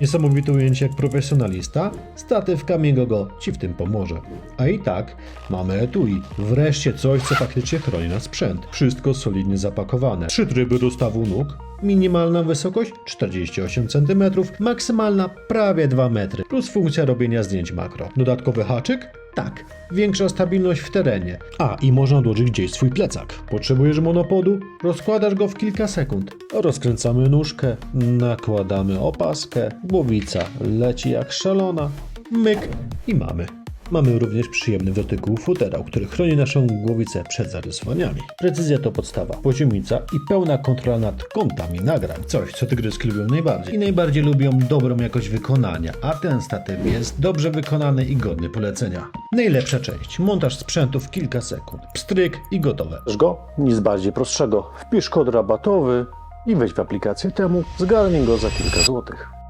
Niesamowite ujęcie jak profesjonalista, statyw Kamigogo Ci w tym pomoże. A i tak mamy etui. Wreszcie coś, co faktycznie chroni na sprzęt. Wszystko solidnie zapakowane. Trzy tryby dostawu nóg, minimalna wysokość 48 cm, maksymalna prawie 2 metry, plus funkcja robienia zdjęć makro. Dodatkowy haczyk? Tak, większa stabilność w terenie. A, i można odłożyć gdzieś swój plecak. Potrzebujesz monopodu? Rozkładasz go w kilka sekund. Rozkręcamy nóżkę, nakładamy opaskę, głowica leci jak szalona, myk i mamy. Mamy również przyjemny w dotyku który chroni naszą głowicę przed zarysowaniami. Precyzja to podstawa, poziomica i pełna kontrola nad kątami nagrań. Coś, co tygryski lubią najbardziej. I najbardziej lubią dobrą jakość wykonania, a ten statyw jest dobrze wykonany i godny polecenia. Najlepsza część, montaż sprzętu w kilka sekund. Pstryk i gotowe. Chcesz go? Nic bardziej prostszego. Wpisz kod rabatowy i wejdź w aplikację temu, zgarnij go za kilka złotych.